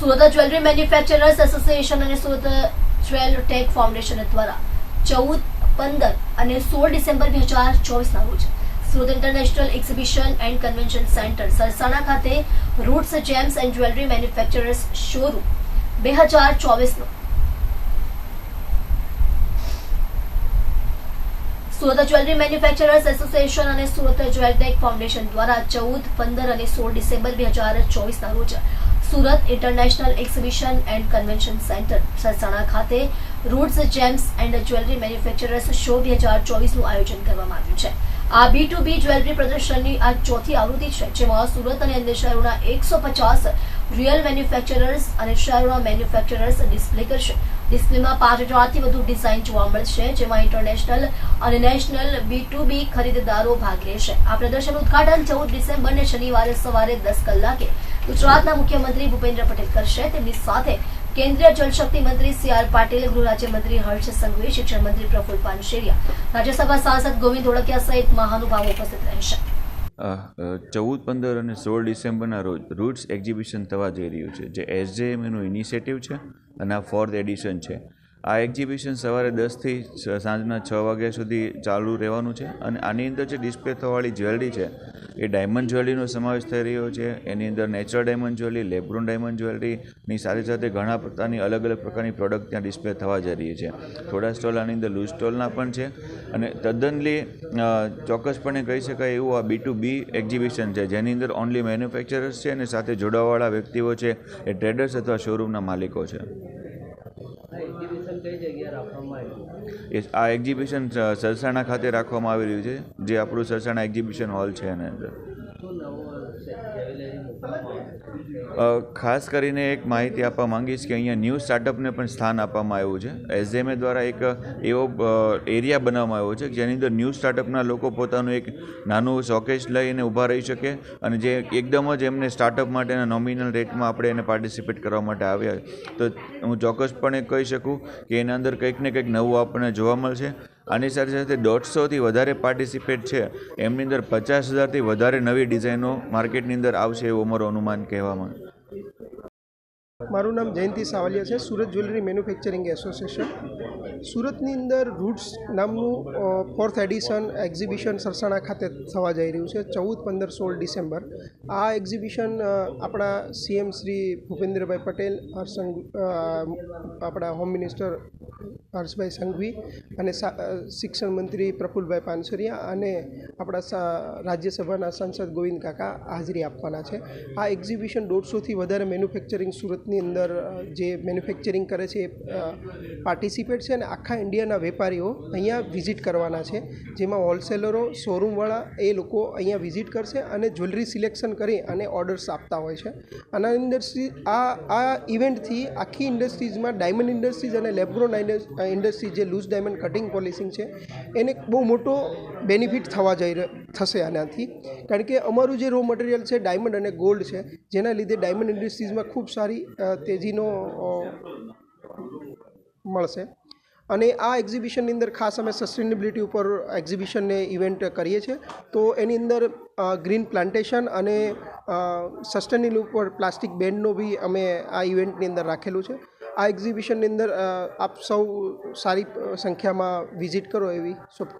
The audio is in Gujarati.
સુરત જ્વેલરી મેન્યુફેક્ચરર્સ એસોસિએશન અને સુરત જ્વેલ ટેક ફાઉન્ડેશન દ્વારા ચૌદ, પંદર અને સોળ ડિસેમ્બર બે હજાર ચોવીસના રોજ Surat international exhibition and convention centre Sarsana ખાતે Roots, gems and jewellery manufacturers showroom બે હજાર ચોવીસનો. સુરત જ્વેલરી મેન્યુફેક્ચરર્સ એસોસિએશન અને સુરત જ્વેલટેક ફાઉન્ડેશન દ્વારા ચૌદ, પંદર અને સોળ ડિસેમ્બર બે હજાર ચોવીસના રોજ Surat international exhibition and convention centre Sarsana ખાતે Roots gems and jewellery manufacturers show બે હજાર ચોવીસનું આયોજન કરવામાં આવ્યું છે. આ બી ટુ બી જ્વેલરી પ્રદર્શનની આ ચોથી આવૃત્તિ છે, જેમાં સુરત અને અન્ય શહેરોના એકસો પચાસ રિયલ મેન્યુફેક્ચરર્સ અને શહેરોના મેન્યુફેક્ચરર્સ ડિસ્પ્લે કરશે. ડિસ્પ્લેમાં પાંચ હજારથી વધુ ડિઝાઇન જોવા મળશે, જેમાં ઇન્ટરનેશનલ અને નેશનલ બી ટુ બી ખરીદદારો ભાગ લેશે. આ પ્રદર્શન ઉદઘાટન ચૌદ ડિસેમ્બરને શનિવારે સવારે દસ કલાકે. ગુજરાતના મુખ્યમંત્રી ભૂપેન્દ્ર પટેલ કરશે. તેમની સાથે કેન્દ્રીય જળશક્તિ મંત્રી સી આર પાટીલ, ગૃહ રાજ્યમંત્રી હર્ષ સંઘવી, શિક્ષણ મંત્રી પ્રફુલ પાનશેરિયા, રાજ્યસભા સાંસદ ગોવિંદ ધોળકિયા સહિત મહાનુભાવો ઉપસ્થિત રહેશે. ચૌદ, પંદર અને સોળ ડિસેમ્બરના રોજ રૂટ્સ એક્ઝિબિશન થવા જઈ રહ્યું છે. જે એસજેએમ એનું ઇનિશિયેટિવ છે અને આ ફોર્થ એડિશન છે. આ એક્ઝિબિશન સવારે દસથી સાંજના છ વાગ્યા સુધી ચાલુ રહેવાનું છે અને આની અંદર જે ડિસ્પ્લે થવાવાળી જ્વેલરી છે, એ ડાયમંડ જ્વેલરીનો સમાવેશ થઈ રહ્યો છે. એની અંદર natural diamond jewellery lab grown diamond જ્વેલરીની સાથે સાથે ઘણા પ્રકારની અલગ અલગ પ્રકારની પ્રોડક્ટ ત્યાં ડિસ્પ્લે થવા જઈ રહી છે. થોડા સ્ટોલ આની અંદર લૂઝ સ્ટોલના પણ છે અને તદ્દનલી ચોક્કસપણે કહી શકાય એવું આ બી ટુ બી એક્ઝિબિશન છે. જેની અંદર ઓનલી મેન્યુફેક્ચરર્સ છે અને સાથે જોડાવાળા વ્યક્તિઓ છે, એ ટ્રેડર્સ અથવા શોરૂમના માલિકો છે એક્ઝિબિશન કઈ જગ્યાએ રાખવામાં આવ્યું આ એક્ઝિબિશન સરસાણા ખાતે રાખવામાં આવી રહ્યું છે, જે આપણું સરસાણા એક્ઝિબિશન હોલ છે એની અંદર શું નવું જ્વેલરી મૂકવામાં અ, ખાસ કરીને એક માહિતી આપવા માંગીશ કે અહીંયા ન્યૂ સ્ટાર્ટઅપને પણ સ્થાન આપવામાં આવ્યું છે. એસજેએમએ દ્વારા એક એવો એરિયા બનાવવામાં આવ્યો છે જેની અંદર ન્યૂ સ્ટાર્ટઅપના લોકો પોતાનું એક નાનું શોકેશ લઈને ઊભા રહી શકે અને જે એકદમ જ એમને સ્ટાર્ટઅપ માટેના નોમિનલ રેટમાં આપણે એને પાર્ટિસિપેટ કરવા માટે આવ્યા. તો હું ચોક્કસપણે કહી શકું કે એના અંદર કંઈક ને કંઈક નવું આપણને જોવા મળશે. આની સાથે સાથે દોઢસોથી વધારે પાર્ટિસિપેટ છે. એમની અંદર પચાસ હજારથી વધારે નવી ડિઝાઇનો માર્કેટની અંદર આવશે એવું અમારું અનુમાન કહેવામાં મારું નામ જયંતિ સાવલિયા છે. Surat jewellery manufacturing association. સુરતની અંદર રૂટ્સ નામનું ફોર્થ એડિશન એક્ઝિબિશન સરસાણા ખાતે થવા જઈ રહ્યું છે, ચૌદ, પંદર, સોળ ડિસેમ્બર. આ એક્ઝિબિશન આપણા સીએમ શ્રી ભૂપેન્દ્રભાઈ પટેલ, હર્ષંગ આપણા હોમ મિનિસ્ટર હર્ષભાઈ સંઘવી અને શિક્ષણ મંત્રી પ્રફુલભાઈ પાનસરિયા અને આપણા રાજ્યસભાના સાંસદ ગોવિંદ કાકા હાજરી આપવાના છે. આ એક્ઝિબિશન દોઢસોથી વધારે મેન્યુફેક્ચરિંગ સુરતની અંદર જે મેન્યુફેક્ચરિંગ કરે છે એ પાર્ટિસિપેટ છે અને આખા ઇન્ડિયાના વેપારીઓ અહીંયા વિઝિટ કરવાના છે. જેમાં હોલસેલરો શોરૂમવાળા એ લોકો અહીંયા વિઝિટ કરશે અને જ્વેલરી સિલેક્શન કરી અને ઓર્ડર્સ આપતા હોય છે. આના ઇન્ડસ્ટ્રી આ આ ઇવેન્ટથી આખી ઇન્ડસ્ટ્રીઝમાં ડાયમંડ ઇન્ડસ્ટ્રીઝ અને લેબ્રોન ઇન્ડસ્ટ્રી જે લૂઝ ડાયમંડ કટિંગ પોલિસિંગ છે, એને બહુ મોટો બેનિફિટ થવા જઈ રહ્યો થશે આનાથી. કારણ કે અમારું જે રો મટીરિયલ છે ડાયમંડ અને ગોલ્ડ છે, જેના લીધે ડાયમંડ ઇન્ડસ્ટ્રીઝમાં ખૂબ સારી તેજીનો મળશે. અને આ એક્ઝિબિશનની અંદર ખાસ અમે સસ્ટેનેબિલિટી ઉપર એક્ઝિબિશનને ઇવેન્ટ કરીએ છીએ. તો એની અંદર ગ્રીન પ્લાન્ટેશન અને સસ્ટેનેબલ ઉપર પ્લાસ્ટિક બેન્ડનો બી અમે આ ઇવેન્ટની અંદર રાખેલું છે. આ એક્ઝિબિશનની અંદર આપ સૌ સારી સંખ્યામાં વિઝિટ કરો એવી શુભ